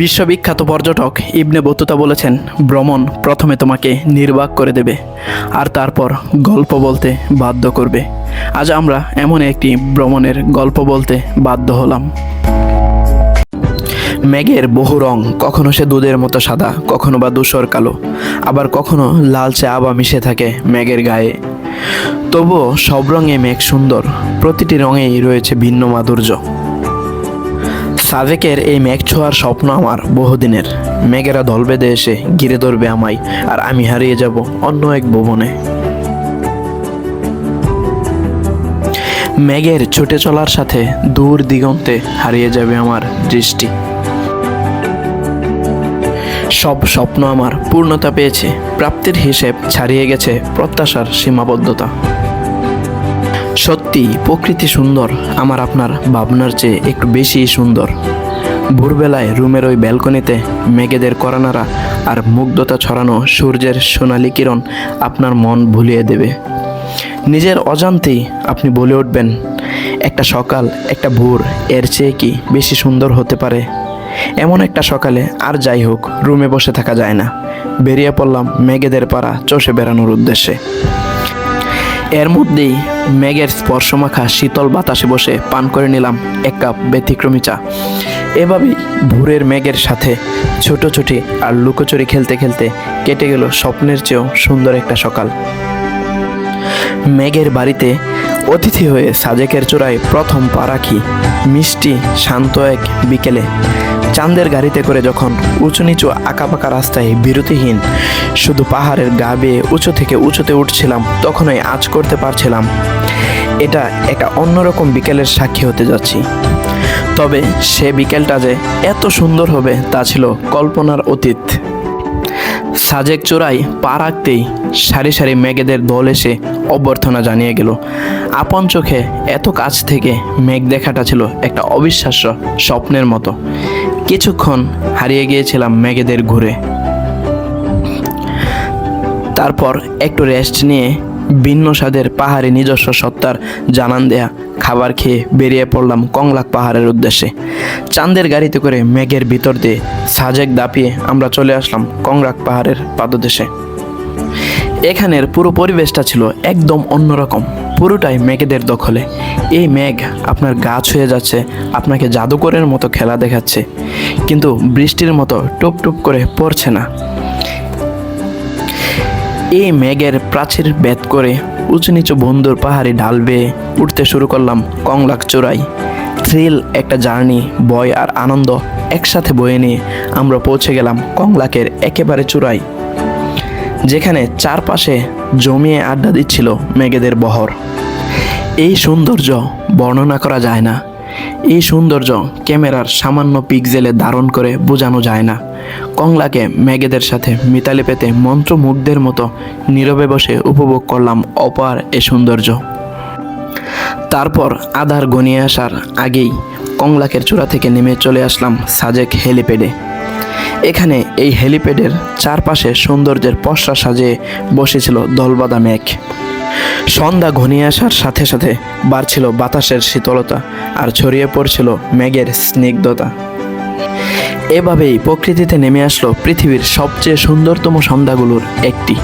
বিশ্ববিখ্যাত পর্যটক Ibn Battuta বলেছেন, ভ্রমণ প্রথমে তোমাকে নির্বাক করে দেবে, আর তারপর গল্প বলতে বাধ্য করবে। আজ আমরা এমন একটি ভ্রমণের গল্প বলতে বাধ্য হলাম। মেঘের বহু রং, কখনো সে দুধের মতো সাদা, কখনো বা ধূসর কালো, আবার কখনো লালচে আবা মিশে থাকে মেঘের গায়ে। তবুও সব রঙে মেঘ সুন্দর, প্রতিটি রঙেই রয়েছে ভিন্ন মাধুর্য। সাজেকের এই মেঘ ছোঁয়ার স্বপ্ন আমার বহুদিনের। মেঘেরা দল বেঁধে এসে ঘিরে ধরবে আমায়, আর আমি হারিয়ে যাব অন্য এক ভুবনে। মেঘের ছুটে চলার সাথে দূর দিগন্তে হারিয়ে যাবে আমার দৃষ্টি। সব স্বপ্ন আমার পূর্ণতা পেয়েছে, প্রাপ্তির হিসেব ছাড়িয়ে গেছে প্রত্যাশার সীমাবদ্ধতা। সত্যি প্রকৃতি সুন্দর, আমার আপনার ভাবনার চেয়ে একটু বেশি সুন্দর। ভোরবেলায় রুমের ওই ব্যালকনিতে মেঘেদের করানারা আর মুগ্ধতা ছড়ানো সূর্যের সোনালি কিরণ আপনার মন ভুলিয়ে দেবে। নিজের অজান্তেই আপনি বলে উঠবেন, একটা সকাল, একটা ভোর, এর চেয়ে কি বেশি সুন্দর হতে পারে? এমন একটা সকালে আর যাই হোক, রুমে বসে থাকা যায় না। বেরিয়ে পড়লাম মেঘেদের পাড়া চষে বেড়ানোর উদ্দেশ্যে। এর মধ্যেই মেঘের স্পর্শমাখা শীতল বাতাসে বসে পান করে নিলাম এক কাপ ব্যতিক্রমী চা। এভাবেই ভোরের মেঘের সাথে ছোটোছুটি আর লুকোচুরি খেলতে খেলতে কেটে গেল স্বপ্নের চেয়েও সুন্দর একটা সকাল। মেঘের বাড়িতে অতিথি হয়ে সাজেকের চূড়ায় প্রথম পা রাখি মিষ্টি শান্ত এক বিকেলে চাঁদের গাড়িতে করে যখন উঁচু নিচু আঁকাবাঁকা রাস্তায় বিরতিহীন শুধু পাহাড়ের গা বেয়ে উঁচু থেকে উঁচুতে উঠছিলাম, তখনই আজ করতে পারছিলাম। এটা একটা অন্যরকম বিকেলের সাক্ষী হতে যাচ্ছি। তবে সে বিকেলটা যে এত সুন্দর হবে তা ছিল কল্পনার অতীত। সাজেক চূড়ায় পা রাখতেই সারি সারি মেঘেদের দল এসে অভ্যর্থনা জানিয়ে গেল, আপন চোখে এত কাছ থেকে মেঘ দেখাটা ছিল একটা অবিশ্বাস্য স্বপ্নের মতো। কিছুক্ষণ হারিয়ে গিয়েছিলাম মেঘেদের ঘুরে। তারপর একটু রেস্ট নিয়ে ভিন্ন স্বাদের পাহাড়ে নিজস্ব সত্তার জানান দেয়া খাবার খেয়ে বেরিয়ে পড়লাম কংলাক পাহাড়ের উদ্দেশ্যে। চাঁদের গাড়িতে করে মেঘের ভিতর দিয়ে সাজেক দাপিয়ে আমরা চলে আসলাম কংলাক পাহাড়ের পাদদেশে। এখানের পুরো পরিবেশটা ছিল একদম অন্যরকম। পুরোটাই মেঘেদের দখলে। এই মেঘ আপনার গা ছুঁয়ে যাচ্ছে, আপনাকে জাদুকরের মতো খেলা দেখাচ্ছে। কিন্তু বৃষ্টির মতো টুপ টুপ করে পড়ছে না। এই মেঘের প্রাচীর বেদ করে উঁচু নিচু বন্ধুর পাহাড়ি ঢাল বেয়ে উঠতে শুরু করলাম কংলাক চূড়াই থ্রিল, একটা জার্নি বয় আর আনন্দ একসাথে বয়ে নিয়ে আমরা পৌঁছে গেলাম কংলাকের একেবারে চূড়াই যেখানে চারপাশে জমিয়ে আড্ডা দিচ্ছিল মেঘেদের বহর। এই সৌন্দর্য বর্ণনা করা যায় না। এই সৌন্দর্য ক্যামেরার সামান্য পিকজেলে ধারণ করে বোঝানো যায় না। কংলাকে মেঘেদের সাথে মিতালি পেতে মন্ত্রমুগ্ধের মতো নীরবে বসে উপভোগ করলাম অপার এ সৌন্দর্য। তারপর আধার গনিয়ে আসার আগেই কংলাকের চূড়া থেকে নেমে চলে আসলাম সাজেক হেলিপ্যাডে। এখানে এই হেলিপ্যাডের চারপাশে সৌন্দর্যের পশ্চা সাজে বসেছিল দলবাদা মেঘ। সন্ধ্যা ঘনিয়ে আসার সাথে সাথে বাড়ছিল বাতাসের শীতলতা আর ছড়িয়ে পড়ছিল মেঘের স্নিগ্ধতা। এভাবেই প্রকৃতিতে নেমে আসলো পৃথিবীর সবচেয়ে সুন্দরতম সন্ধ্যাগুলোর একটি।